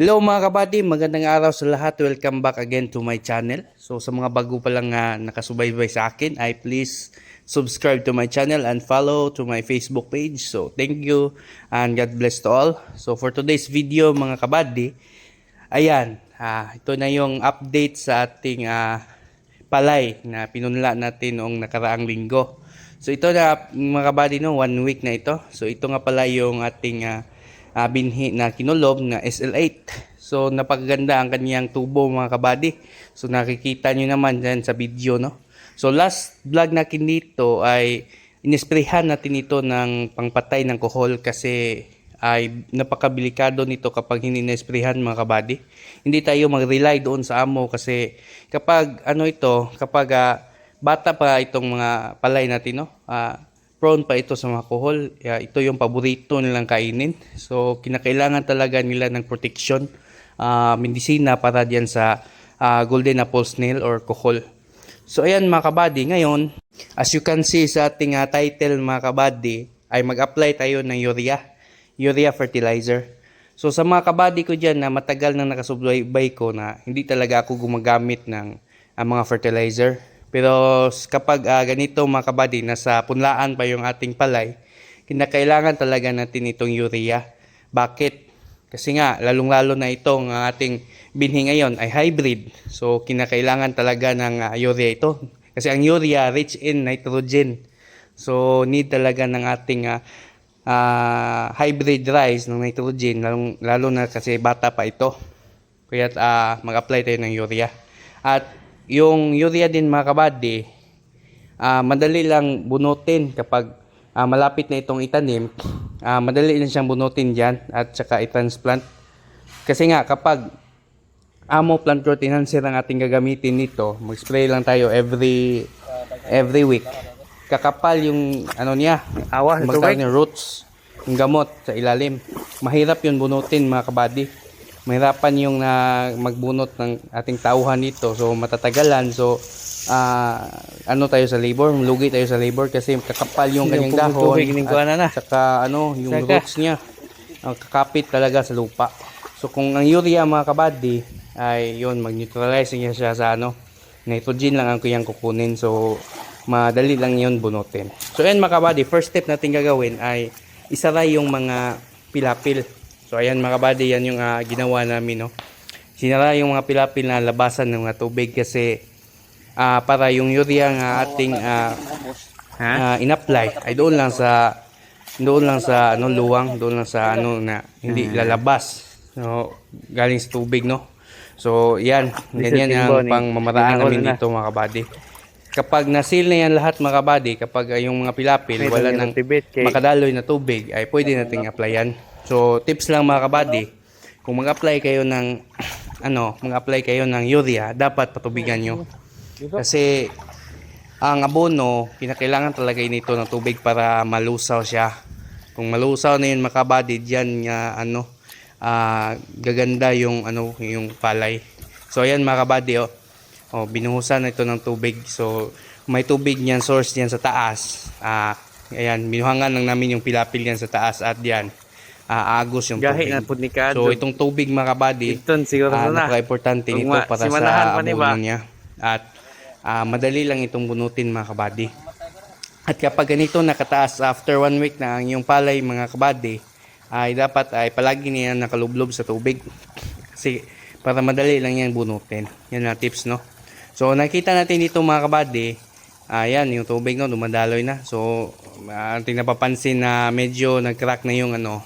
Hello mga kabady, magandang araw sa lahat. Welcome back again to my channel. So sa mga bago pa lang nga nakasubaybay sa akin, ay please subscribe to my channel and follow to my Facebook page. So thank you and God bless to all. So for today's video mga kabady, ayan, ah, ito na yung update sa ating ah, palay na pinunla natin noong nakaraang linggo. So ito na mga kabady no, one week na ito. So ito nga pala yung ating ah, ah, binhi na kinulob na SL8. So napakaganda ang kanyang tubo mga kabady. So nakikita nyo naman dyan sa video no. So last vlog natin dito ay inisprehan natin ito ng pangpatay ng kohol kasi ay napakabilikado nito kapag hindi mga kabady. Hindi tayo mag-rely doon sa amo kasi kapag ano ito, kapag ah, bata pa itong mga palay natin no, ah, prone pa ito sa mga kohol. Yeah, ito yung paborito nilang kainin. So, kinakailangan talaga nila ng protection, ah, medisina para diyan sa ah, golden apple snail or kohol. So, ayan mga kabady. Ngayon, as you can see sa ating ah, title mga kabady, ay mag-apply tayo ng urea. Urea fertilizer. So, sa mga kabady ko dyan na matagal na nakasubaybay ko na hindi talaga ako gumagamit ng ah, mga fertilizer. Pero kapag ah, ganito mga kabady, nasa punlaan pa yung ating palay, kinakailangan talaga natin itong urea. Bakit? Kasi nga, lalong-lalo na itong ah, ating binhi ngayon ay hybrid. So, kinakailangan talaga ng ah, urea ito. Kasi ang urea rich in nitrogen. So, need talaga ng ating ah, ah, hybrid rice ng nitrogen, lalong, lalo na kasi bata pa ito. Kaya ah, mag-apply tayo ng urea. At yung urea din mga kabady, ah, madali lang bunutin kapag ah, malapit na itong itanim. ah, madali lang siyang bunutin dyan at saka i-transplant. Kasi nga kapag amo plant growth enhancer ang ating gagamitin nito, mag-spray lang tayo every every week. Kakapal yung ano niya, Awa, ng roots, yung gamot sa ilalim. Mahirap yun bunutin mga kabady. Mahirapan yung na magbunot ng ating tauhan nito. So matatagalan. So ah, ano tayo sa labor, lugi tayo sa labor kasi kakapal yung Yung kanyang dahon. na na. At saka ano, yung Saka. roots niya. Ang kakapit talaga sa lupa. So kung ang urea mga kabady ay yun, mag-neutralize niya siya sa ano, nitrogen lang ang kuyang kukunin. So madali lang yun bunutin. So ayan mga kabady, first step natin gagawin ay isara yung mga pilapil. So ayan mga kabady, yan yung ah, ginawa namin no. Sinara yung mga pilapil na labasan ng mga tubig kasi ah, para yung urea nga ating Ha? ah, in-apply ay doon lang sa doon lang sa ano luwang, doon lang sa ano na hindi lalabas. So galing sa tubig no. So yan, ganyan ang pangmamaraan namin na. dito mga kabady. Kapag nasil na yan lahat mga kabady, kapag yung mga pilapil wala nang makadaloy na tubig ay pwede nating applyan. So tips lang mga kabady, kung mag-apply kayo ng ano, mag-apply kayo ng urea, dapat patubigan nyo. Kasi ang abono, kinakailangan talaga nito ng tubig para malusaw siya. Kung malusaw na yun makabady, diyan nga ano, ah, gaganda yung ano, yung palay. So ayan mga kabady, oh. oh, binuhusan na ito ng tubig. So may tubig niyan, source niyan sa taas. Ah, ayan, binuhangan lang namin yung pilapil niyan sa taas at diyan. Ah, agos yung Gahi tubig. na po ni Kado. So itong tubig mga kabady, Iton siguro Ah, na. napaka-importante Kung nito ma- para sa pa ni ba? abono niya. At ah, madali lang itong bunutin mga kabady. At kapag ganito nakataas after one week na ang iyong palay mga kabady, ay dapat ay palagi niya nakalublob sa tubig. Kasi para madali lang yan bunutin. Yan na tips no. So nakita natin dito mga kabady, ayan yung tubig no dumadaloy na. So uh, ating napapansin na medyo nag-crack na yung ano,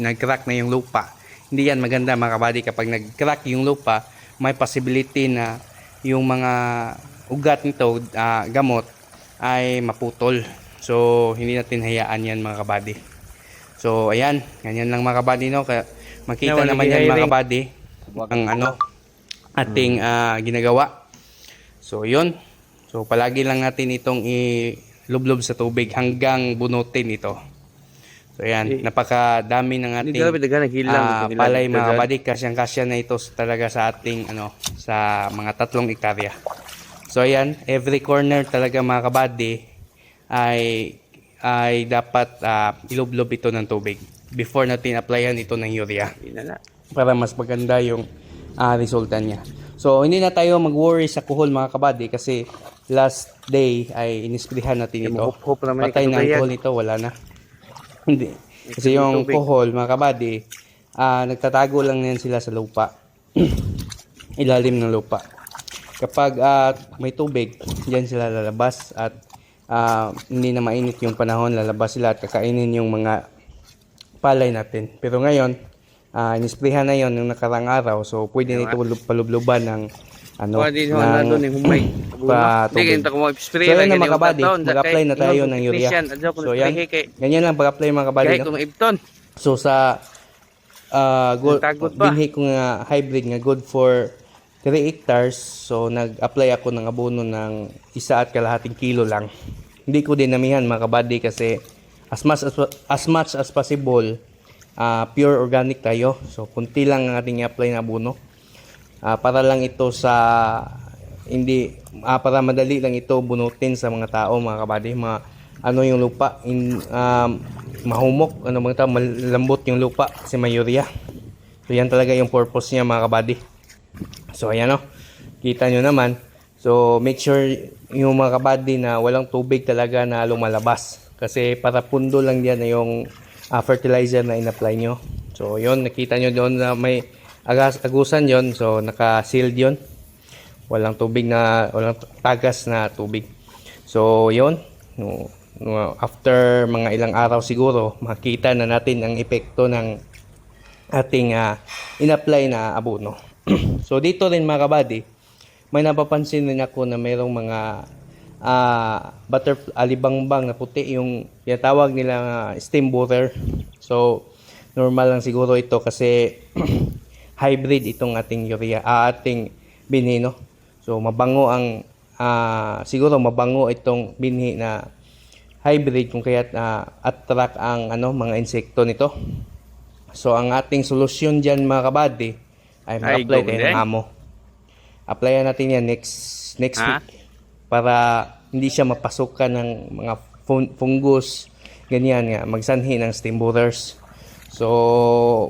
nag-crack na yung lupa. Hindi yan maganda mga kabady kapag nag-crack yung lupa, may possibility na yung mga ugat nito, ah, gamot, ay maputol. So, hindi natin hayaan yan mga kabady. So, ayan. Ganyan lang mga kabady, no? Kaya, makita Nawala naman yan mga kabady. Ang ano, ating ah, ginagawa. So, yun. So, palagi lang natin itong ilublob sa tubig hanggang bunutin ito. So, ayan. Napakadami ng ating grabe daga ah, palay mga kabady. Kasyang-kasya na ito talaga sa ating, ano, sa mga tatlong ektarya. So, ayan. Every corner talaga mga kabady ay ay dapat ah, ilublob ito ng tubig before natin applyan ito ng urea. Para mas maganda yung ah, resulta niya. So, hindi na tayo mag-worry sa kuhol mga kabady kasi last day ay inisprihan natin ito. Patay na ang kuhol nito, wala na. Hindi. Kasi yung kuhol mga kabady, ah, nagtatago lang yan sila sa lupa. Ilalim ng lupa. Kapag ah, may tubig, diyan sila lalabas at ah, hindi na mainit yung panahon, lalabas sila at kakainin yung mga palay natin. Pero ngayon, uh, inisprehan na yon yung nakarang araw. So, pwede na ito palub- palubluban ng ano, Pwede ho na doon yung humay. pa Hindi, ganito ko mag-spray. So, mga kabady. taon. Mag-apply na tayo ng urea. ko So, yan. Ganyan lang pag-apply mga. Kahit No? kung ibton. So, sa uh, binhi ko nga hybrid nga good for 3 hectares. So, nag-apply ako ng abono ng isa at kalahating kilo lang. Hindi ko din namihan mga kabady kasi as much as, as much as possible, ah, pure organic tayo. So, kunti lang ang ating i-apply na abono. Ah, para lang ito sa hindi ah, para madali lang ito bunutin sa mga tao mga kabady mga ano yung lupa in um, mahumok ano mga tao malambot yung lupa kasi may urea. So yan talaga yung purpose niya mga kabady. So ayan o kita nyo naman. So make sure yung mga kabady na walang tubig talaga na lumalabas. Kasi para pundo lang yan na yung ah, fertilizer na in-apply nyo. So yun nakita nyo doon na may agas, agusan yon so naka-sealed yon. Walang tubig na walang tagas na tubig. So yon no, no, after mga ilang araw siguro makita na natin ang epekto ng ating ah, in-apply na abono. So dito rin mga kabady may napapansin din ako na mayroong mga ah butterfly alibangbang na puti yung tinatawag nila nga steam butter so normal lang siguro ito kasi hybrid itong ating urea ah, ating binhi no? So mabango ang ah, siguro mabango itong binhi na hybrid kung kaya't ah, attract ang ano mga insekto nito. So ang ating solusyon diyan mga kabady ay mag-apply tayo ng amo. Applyan natin yan next next Ha? week para hindi siya mapasukan ng mga fun- fungus ganyan nga magsanhi ng steam booters so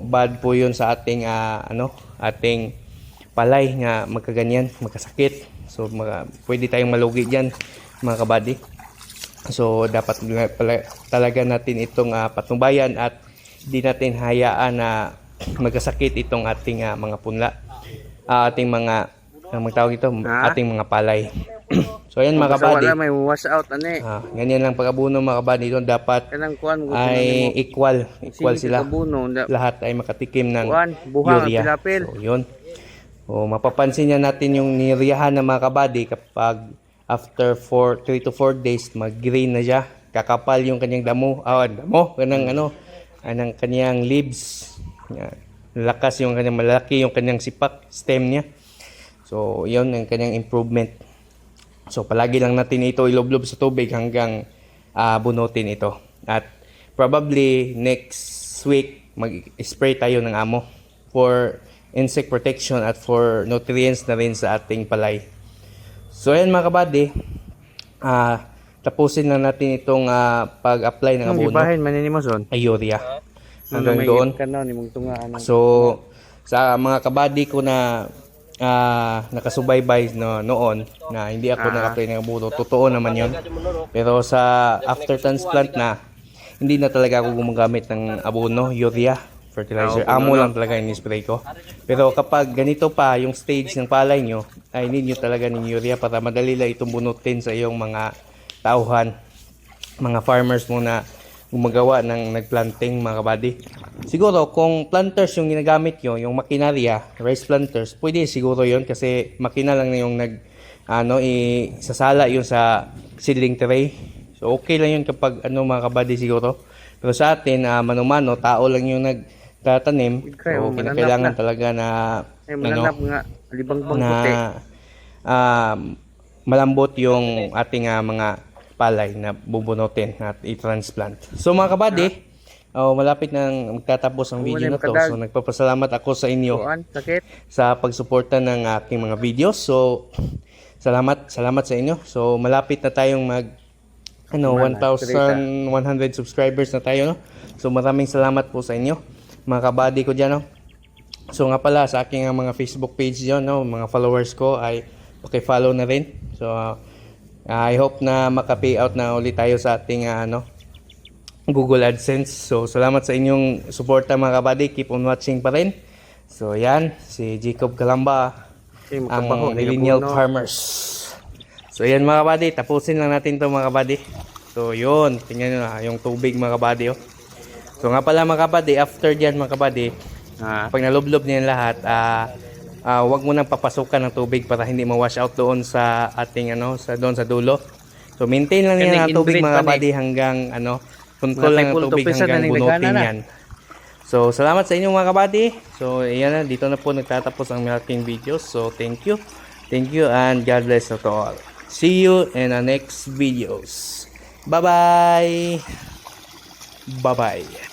bad po yun sa ating ah, ano ating palay nga magkaganyan magkasakit. So mga, pwede tayong malugi diyan mga kabady. So dapat talaga natin itong ah, patnubayan at hindi natin hayaan na magkasakit itong ating ah, mga punla. Ah, ating mga ang magtawag ito? Ating mga palay so ayan mga kabady wala, may wash out, eh. Ah, ganyan lang pag-abuno mga kabady doon dapat Kanang gusto ay equal equal sila Kabuno, lahat ay makatikim ng kuhan, buhang, urea. pilapil. So, yun. O, mapapansin niya natin yung niriyahan ng mga kabady kapag after 4, 3 to 4 days, mag-green na siya. Kakapal yung kanyang damo. Ah, damo. Kanang ano, anang kanyang leaves. Yan. Lakas yung kanyang malaki yung kanyang sipak, stem niya. So, yun ang kanyang improvement. So, palagi lang natin ito iloblob sa tubig hanggang ah, bunutin ito. At probably next week, mag-spray tayo ng amo for insect protection at for nutrients na rin sa ating palay. So, ayan mga kabady. ah tapusin na natin itong ah, pag-apply ng Ang abono. gibahin, maninimo son. Ay, urea. Ano Hanggang doon. ka na, ni mong tunga, anong- So, sa mga kabady ko na ah, nakasubaybay no, noon na hindi ako Ah. naka-apply ng abono, totoo naman yon. Pero sa after transplant na, hindi na talaga ako gumagamit ng abono, urea, fertilizer. Ah, Amo lang talaga yung spray ko. Pero kapag ganito pa yung stage ng palay nyo, ay need nyo talaga ng urea para madali lang itong bunutin sa iyong mga tauhan mga farmers muna gumagawa ng nagplanting mga kabady. Siguro kung planters yung ginagamit nyo, yung makinarya, rice planters, pwede siguro yon kasi makina lang na yung nag ano isasala yun sa seedling tray. So okay lang yun kapag ano mga kabady siguro. Pero sa atin ah, mano-mano, tao lang yung nagtatanim. Kaya, So na. talaga na Ay, ano, nga, libangbang na puti. ah, malambot yung ating ah, mga palay na bubunutin at i-transplant. So mga kabady, oh, malapit nang magtatapos ang video na to. So nagpapasalamat ako sa inyo sa pagsuporta ng aking mga videos. So salamat, salamat sa inyo. So malapit na tayong mag ano, Mana, 1,100 subscribers na tayo, no? So maraming salamat po sa inyo. Mga kabady ko dyan, no? So nga pala sa aking mga Facebook page yon no, mga followers ko ay paki-follow na rin. So ah, I hope na maka-payout na ulit tayo sa ating ah, ano Google AdSense. So salamat sa inyong suporta mga kabady. Keep on watching pa rin. So yan, si Jacob Kalamba, Okay, ang millennial farmers. So yan mga kabady, tapusin lang natin to mga kabady. So yun, tingnan nyo na yung tubig mga kabady. Oh. So nga pala mga kabady, after dyan mga kabady, Ah, pag nalublob niyan lahat, ah ah, wag mo nang papasukan ng tubig para hindi ma-wash out doon sa ating ano, sa doon sa dulo. So maintain lang yan Kanig ang tubig mga buddy hanggang ano, control lang ang full tubig hanggang bunutin yan. So salamat sa inyo mga kabady. So ayan na, dito na po nagtatapos ang aking videos. So thank you. Thank you and God bless you to all. See you in the next videos. Bye-bye. Bye-bye.